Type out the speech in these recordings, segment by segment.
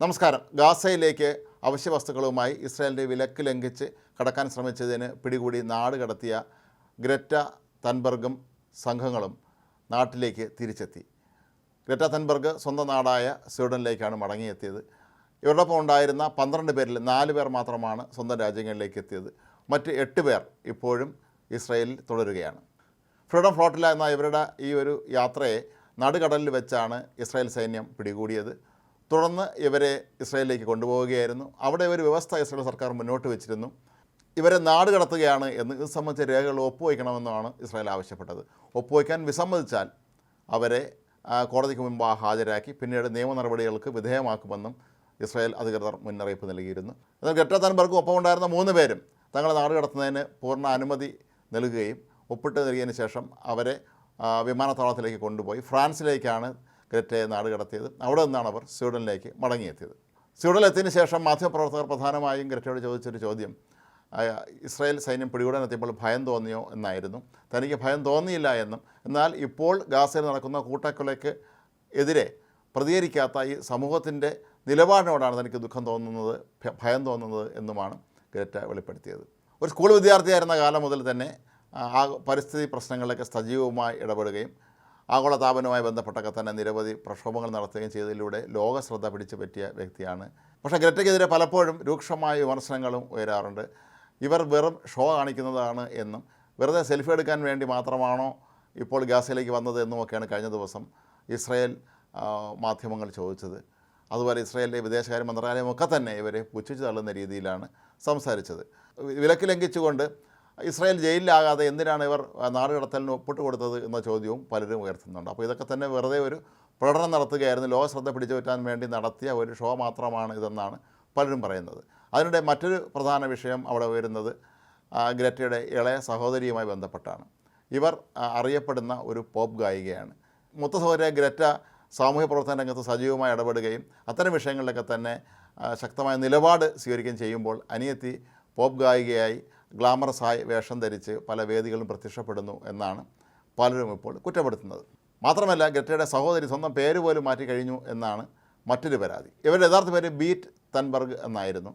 നമസ്കാരം. ഗാസയിലേക്ക് അവശ്യ വസ്തുക്കളുമായി ഇസ്രായേലിന്റെ വിലക്ക് ലംഘിച്ച് കടക്കാൻ ശ്രമിച്ചതിന് പിടികൂടി നാട് കടത്തിയ ഗ്രറ്റ തൻബർഗും സംഘങ്ങളും നാട്ടിലേക്ക് തിരിച്ചെത്തി. ഗ്രറ്റ തൻബർഗ് സ്വന്തം നാടായ സ്വീഡനിലേക്കാണ് മടങ്ങിയെത്തിയത്. ഇവരോടൊപ്പം ഉണ്ടായിരുന്ന പന്ത്രണ്ട് പേരിൽ നാല് പേർ മാത്രമാണ് സ്വന്തം രാജ്യങ്ങളിലേക്ക് എത്തിയത്. മറ്റ് എട്ട് പേർ ഇപ്പോഴും ഇസ്രയേലിൽ തുടരുകയാണ്. ഫ്രീഡം ഫ്ലോട്ടില എന്ന ഇവരുടെ ഈ ഒരു യാത്രയെ നടുകടലിൽ വെച്ചാണ് ഇസ്രായേൽ സൈന്യം പിടികൂടിയത്. തുടർന്ന് ഇവരെ ഇസ്രായേലിലേക്ക് കൊണ്ടുപോവുകയായിരുന്നു. അവിടെ ഒരു വ്യവസ്ഥ ഇസ്രായേൽ സർക്കാർ മുന്നോട്ട് വെച്ചിരുന്നു. ഇവരെ നാട് കടത്തുകയാണ് എന്ന് ഇത് സംബന്ധിച്ച രേഖകൾ ഒപ്പുവയ്ക്കണമെന്നാണ് ഇസ്രായേൽ ആവശ്യപ്പെട്ടത്. ഒപ്പുവയ്ക്കാൻ വിസമ്മതിച്ചാൽ അവരെ കോടതിക്ക് മുമ്പ് ഹാജരാക്കി പിന്നീട് നിയമ നടപടികൾക്ക് വിധേയമാക്കുമെന്നും ഇസ്രായേൽ അധികൃതർ മുന്നറിയിപ്പ് നൽകിയിരുന്നു. എന്നാൽ ഗെറ്റ തൻബർഗും ഒപ്പം ഉണ്ടായിരുന്ന മൂന്ന് പേരും തങ്ങളെ നാട് കടത്തുന്നതിന് പൂർണ അനുമതി നൽകുകയും ഒപ്പിട്ട് നൽകിയതിന് ശേഷം അവരെ വിമാനത്താവളത്തിലേക്ക് കൊണ്ടുപോയി. ഫ്രാൻസിലേക്കാണ് ഗ്രറ്റയെ നാട് കടത്തിയത്. അവിടെ നിന്നാണ് അവർ സ്വീഡനിലേക്ക് മടങ്ങിയെത്തിയത്. സ്വീഡനിലെത്തിയതിന് ശേഷം മാധ്യമപ്രവർത്തകർ പ്രധാനമായും ഗ്രറ്റയോട് ചോദിച്ചൊരു ചോദ്യം. ഇസ്രായേൽ സൈന്യം പിടികൂടാനെത്തിയപ്പോൾ ഭയം തോന്നിയോ എന്നായിരുന്നു. തനിക്ക് ഭയം തോന്നിയില്ല എന്നും. എന്നാൽ ഇപ്പോൾ ഗാസയിൽ നടക്കുന്ന കൂട്ടക്കൊലയ്ക്ക് എതിരെ പ്രതികരിക്കാത്ത ഈ സമൂഹത്തിന്റെ നിലപാടിനോടാണ് തനിക്ക് ദുഃഖം തോന്നുന്നത് ഭയം തോന്നുന്നത് എന്നുമാണ് ഗ്രറ്റ വെളിപ്പെടുത്തിയത്. ഒരു സ്കൂൾ വിദ്യാർത്ഥിയായിരുന്ന കാലം മുതൽ തന്നെ ആ, പരിസ്ഥിതി പ്രശ്നങ്ങളിലൊക്കെ സജീവമായി ഇടപെടുകയും ആഗോളതാപനവുമായി ബന്ധപ്പെട്ടൊക്കെ തന്നെ നിരവധി പ്രക്ഷോഭങ്ങൾ നടത്തുകയും ചെയ്തതിലൂടെ ലോക ശ്രദ്ധ പിടിച്ചു പറ്റിയ വ്യക്തിയാണ്. പക്ഷേ ഗ്രറ്റയ്ക്കെതിരെ പലപ്പോഴും രൂക്ഷമായ വിമർശനങ്ങളും ഉയരാറുണ്ട്. ഇവർ വെറും ഷോ കാണിക്കുന്നതാണ് എന്നും വെറുതെ സെൽഫി എടുക്കാൻ വേണ്ടി മാത്രമാണോ ഇപ്പോൾ ഗാസയിലേക്ക് വന്നത് എന്നുമൊക്കെയാണ് കഴിഞ്ഞ ദിവസം ഇസ്രയേൽ മാധ്യമങ്ങൾ ചോദിച്ചത്. അതുപോലെ ഇസ്രായേലിലെ വിദേശകാര്യ മന്ത്രാലയമൊക്കെ തന്നെ ഇവരെ പുച്ഛിച്ച് തള്ളുന്ന രീതിയിലാണ് സംസാരിച്ചത്. വിലക്ക് ലംഘിച്ചുകൊണ്ട് ഇസ്രായേൽ ജയിലിലാകാതെ എന്തിനാണ് ഇവർ നാട് കടത്തലിന് ഒപ്പിട്ട് കൊടുത്തത് എന്ന ചോദ്യവും പലരും ഉയർത്തുന്നുണ്ട്. അപ്പോൾ ഇതൊക്കെ തന്നെ വെറുതെ ഒരു പ്രകടനം നടത്തുകയായിരുന്നു. ലോക ശ്രദ്ധ പിടിച്ചു പറ്റാൻ വേണ്ടി നടത്തിയ ഒരു ഷോ മാത്രമാണ് ഇതെന്നാണ് പലരും പറയുന്നത്. അതിനിടെ മറ്റൊരു പ്രധാന വിഷയം അവിടെ വരുന്നത് ഗ്രറ്റയുടെ ഇളയ സഹോദരിയുമായി ബന്ധപ്പെട്ടാണ്. ഇവർ അറിയപ്പെടുന്ന ഒരു പോപ്പ് ഗായികയാണ്. മുത്ത സഹോദര ഗ്രറ്റ സാമൂഹ്യ പ്രവർത്തന രംഗത്ത് സജീവമായി ഇടപെടുകയും അത്തരം വിഷയങ്ങളിലൊക്കെ തന്നെ ശക്തമായ നിലപാട് സ്വീകരിക്കുകയും ചെയ്യുമ്പോൾ അനിയത്തി പോപ്പ് ഗായികയായി ഗ്ലാമറസായി വേഷം ധരിച്ച് പല വേദികളും പ്രത്യക്ഷപ്പെടുന്നു എന്നാണ് പലരും ഇപ്പോൾ കുറ്റപ്പെടുത്തുന്നത്. മാത്രമല്ല ഗറ്റയുടെ സഹോദരി സ്വന്തം പേര് പോലും മാറ്റി കഴിഞ്ഞു എന്നാണ് മറ്റൊരു പരാതി. ഇവരുടെ യഥാർത്ഥ പേര് ബീറ്റ് തൻബർഗ് എന്നായിരുന്നു.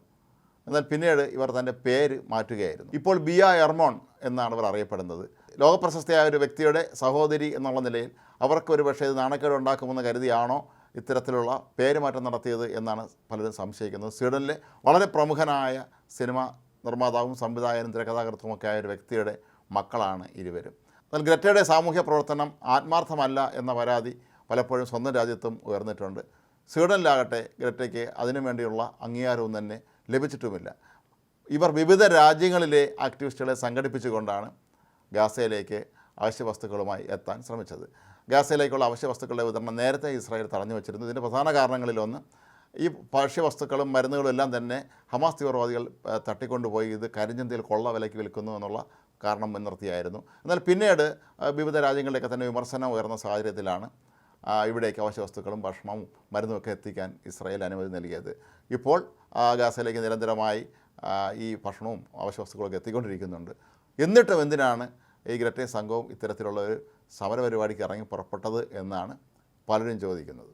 എന്നാൽ പിന്നീട് ഇവർ തന്റെ പേര് മാറ്റുകയായിരുന്നു. ഇപ്പോൾ ബിയ എർമോൺ എന്നാണ് ഇവർ അറിയപ്പെടുന്നത്. ലോകപ്രശസ്തയായ ഒരു വ്യക്തിയുടെ സഹോദരി എന്നുള്ള നിലയിൽ അവർക്ക് ഒരു പക്ഷേ ഇത് നാണക്കേട് ഉണ്ടാക്കുമെന്ന് കരുതിയാണോ ഇത്തരത്തിലുള്ള പേരുമാറ്റം നടത്തിയത് എന്നാണ് പലരും സംശയിക്കുന്നത്. സ്വീഡനിലെ വളരെ പ്രമുഖനായ സിനിമ നിർമ്മാതാവും സംവിധായകനും തിരക്കഥാകൃത്തുമൊക്കെ ആയ ഒരു വ്യക്തിയുടെ മക്കളാണ് ഇരുവരും. എന്നാൽ ഗ്രറ്റയുടെ സാമൂഹ്യ പ്രവർത്തനം ആത്മാർത്ഥമല്ല എന്ന പരാതി പലപ്പോഴും സ്വന്തം രാജ്യത്തും ഉയർന്നിട്ടുണ്ട്. സ്വീഡനിലാകട്ടെ ഗ്രറ്റയ്ക്ക് അതിനു വേണ്ടിയുള്ള അംഗീകാരവും തന്നെ ലഭിച്ചിട്ടുമില്ല. ഇവർ വിവിധ രാജ്യങ്ങളിലെ ആക്ടിവിസ്റ്റുകളെ സംഘടിപ്പിച്ചുകൊണ്ടാണ് ഗാസയിലേക്ക് അവശ്യ വസ്തുക്കളുമായി എത്താൻ ശ്രമിച്ചത്. ഗാസയിലേക്കുള്ള അവശ്യ വസ്തുക്കളുടെ വിതരണം നേരത്തെ ഇസ്രായേൽ തടഞ്ഞു വച്ചിരുന്നു ഇതിന്റെ പ്രധാന കാരണങ്ങളിലൊന്ന് ഈ ഭക്ഷ്യവസ്തുക്കളും മരുന്നുകളും എല്ലാം തന്നെ ഹമാസ് തീവ്രവാദികൾ തട്ടിക്കൊണ്ടുപോയി. ഇത് കരിഞ്ചന്തയിൽ കൊള്ള വിലയ്ക്ക് വിൽക്കുന്നു എന്നുള്ള കാരണം മുൻനിർത്തിയായിരുന്നു. എന്നാൽ പിന്നീട് വിവിധ രാജ്യങ്ങളിലൊക്കെ തന്നെ വിമർശനം ഉയർന്ന സാഹചര്യത്തിലാണ് ഇവിടേക്ക് അവശ്യ വസ്തുക്കളും ഭക്ഷണവും മരുന്നുമൊക്കെ എത്തിക്കാൻ ഇസ്രായേൽ അനുമതി നൽകിയത്. ഇപ്പോൾ ഗാസയിലേക്ക് നിരന്തരമായി ഈ ഭക്ഷണവും അവശ്യ വസ്തുക്കളൊക്കെ എത്തിക്കൊണ്ടിരിക്കുന്നുണ്ട്. എന്നിട്ടും എന്തിനാണ് ഈ ഗ്രറ്റയും സംഘവും ഇത്തരത്തിലുള്ള ഒരു സമരപരിപാടിക്ക് ഇറങ്ങി പുറപ്പെട്ടത് എന്നാണ് പലരും ചോദിക്കുന്നത്.